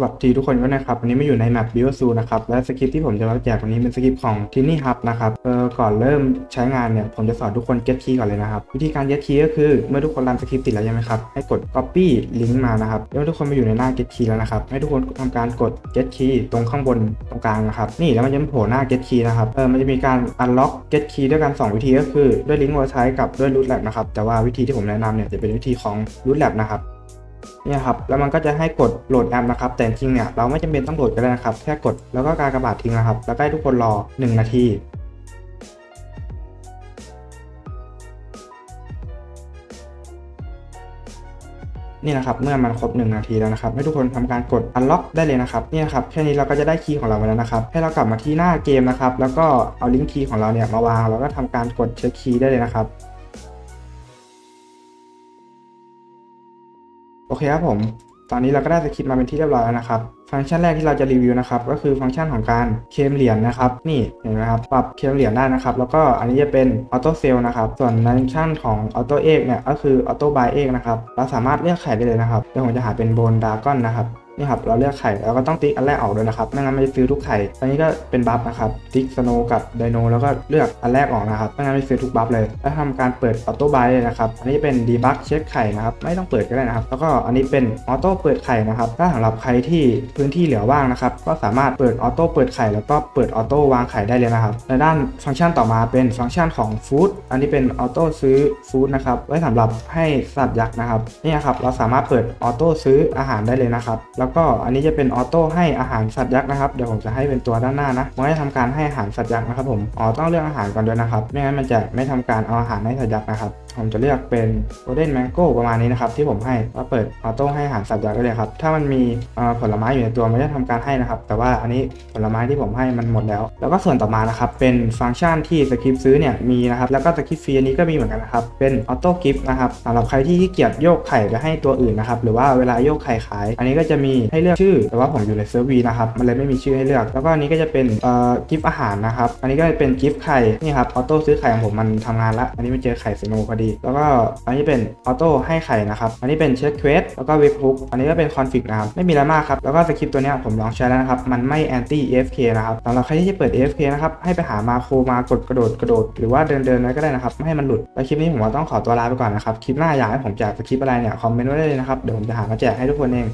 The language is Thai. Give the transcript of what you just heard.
สวัสดีทุกคนด้วยนะครับวันนี้มาอยู่ในแมป b i o s u นะครับและสคริปที่ผมจะมาแจกวันนี้เป็นสคริปของ t i n y Hub นะครับเออก่อนเริ่มใช้งานเนี่ยผมจะสอนทุกคน get key ก่อนเลยนะครับ วิธีการ get key ก็คือเมื่อทุกคนรันสคริปติดแล้วใช่ไหมครับให้กด copy ลิงก์มานะครับแล้วทุกคนมาอยู่ในหน้า get key แล้วนะครับให้ทุกคนทำการกด get key ตรงข้างบนตรงกลางนะครับนี่แล้วมันจะโผล่หน้า get key นะครับเออมันจะมีการ unlock get key ด้วยกันสองวิธีก็คือด้วยลิงก์ website กับด้วย root lab นะครับแต่ว่าวิธีที่ผมแนะนำเนี่ยจะเป็นวิธีของ root lab นะครับ เนี่ยครับแล้วมันก็จะให้กดโหลดแอปนะครับ แต่จริงเนี่ยเราไม่จำเป็นต้องโหลดก็ได้นะครับ แค่กดแล้วก็การกระบาดทิ้งนะครับ แล้วก็ให้ทุกคนรอ 1 นาทีนี่นะครับเมื่อมันครบ 1 นาทีแล้วนะครับให้ทุกคนทำการกด unlock ได้เลยนะครับนี่นะครับแค่นี้เราก็จะได้คีย์ของเราแล้วนะครับ ให้เรากลับมาที่หน้าเกมนะครับ แล้วก็เอาลิงก์คีย์ของเราเนี่ยมาวางแล้วก็ทำการกดเช็คคีย์ได้เลยนะครับ เคครับผม ตอนนี้เราก็ได้สคริปต์มาเป็นที่เรียบร้อยแล้วนะครับ ฟังก์ชันแรกที่เราจะรีวิวนะครับ ก็คือฟังก์ชันของการเคลมเหรียญนะครับ นี่เห็นไหมครับ ปรับเคลมเหรียญได้นะครับ แล้วก็อันนี้จะเป็นออโต้เซลนะครับ ส่วนฟังก์ชันของออโต้เอกเนี่ย ก็คือออโต้บายเอกนะครับ เราสามารถเลือกไข่ได้เลยนะครับ เดี๋ยวผมจะหาเป็นโบนดากอนนะครับ นี่ครับเราเลือกไข่แล้วก็ต้องติ๊กอันแรกออกด้วยนะครับไม่งั้นมันจะซื้อทุกไข่อันนี้ก็เป็นบัฟนะครับติ๊กสโนกับไดโนแล้วก็เลือกอันแรกออกนะครับไม่งั้นมันจะซื้อทุกบัฟเลย แล้วทำการเปิดออโต้บายเลยนะครับอันนี้เป็นดีบักเช็คไข่นะครับไม่ต้องเปิดก็ได้นะครับ แล้วก็อันนี้เป็นออโต้เปิดไข่นะครับถ้าสำหรับใครที่พื้นที่เหลือว่างนะครับก็สามารถเปิดออโต้เปิดไข่แล้วก็เปิดออโต้วางไข่ได้เลยนะครับในด้านฟังก์ชันต่อมาเป็นฟังก์ชันของฟู้ดอันนี้เป็นออโต้ซื้อฟู้ดนะครับไว้สำหรับให้สัตว์ยักษ์นะครับนี่ครับเราสามารถเปิดออโต้ซื้ออาหารได้เลยนะครับแล้วก็อันนี้จะเป็นออโต้ให้อาหารสัตว์ยักษ์นะครับเดี๋ยวผมจะให้เป็นตัวด้านหน้านะมันจะทำการให้อาหารสัตว์ยักษ์นะครับผมอ๋อต้องเลือกอาหารก่อนด้วยนะครับไม่งั้นมันจะไม่ทำการเอาอาหารให้สัตว์ยักษ์นะครับ ผมจะเลือกเป็นโ o เดนแมงโก้ประมาณนี้นะครับที่ผมให้ก็เปิดออโต้ให้อาหารสัตว์ยักได้เลยครับถ้ามันมีผลไม้อยู่ในตัวมันจะทำการให้นะครับ แต่ว่าอันนี้ผลไม้ที่ผมให้มันหมดแล้ว แล้วก็ส่วนต่อมานะครับเป็นฟังก์ชันที่สคริปต์ซื้อเนี่ยมีนะครับแล้วก็สคริปต์ฟรีอันนี้ก็มีเหมือนกันนะครับเป็นออโต้กิฟต์นะครับสำหรับใครที่ขี้เกียจโยกไข่ไปให้ตัวอื่นนะครับหรือว่าเวลาโยกไข่ขาย อันนี้ก็จะมีให้เลือกชื่อ แต่ว่าผมอยู่ในเซิร์ฟวีนะครับมันเลยไม่มีชื่อให้เลือก แล้วก็อันนี้ก็จะเป็นเอ่อกิฟต์อาหารนะครับอันนี้ก็จะเป็นกิฟต์ไข่นี่ครับออโต้ซื้อไข่ของผมมันทำงานละอันนี้มันเจอไข่สโนพอดีแล้วก็อันนี้เป็นออโต้ให้ไข่นะครับ อันนี้เป็นเช็คเควสแล้วก็เว็บฮุกอันนี้ก็เป็นคอนฟิกนะครับ ไม่มีอะไรมากครับ แล้วก็สคริปต์ตัวนี้ผมลองใช้แล้วนะครับ มันไม่แอนตี้ AFK นะครับสำหรับใครที่จะเปิด AFK นะครับ ให้ไปหามาโครมากดกระโดดกระโดด หรือว่าเดินเดินไว้ก็ได้นะครับ ไม่ให้มันหลุด แล้วคลิปนี้ผมว่าต้องขอตัวลาไปก่อนนะครับ คลิปหน้าอยากให้ผมแจกสคริปต์อะไรเนี่ย คอมเมนต์ไว้ได้เลยนะครับ เดี๋ยวผมจะหามาแจกให้ทุกคนเอง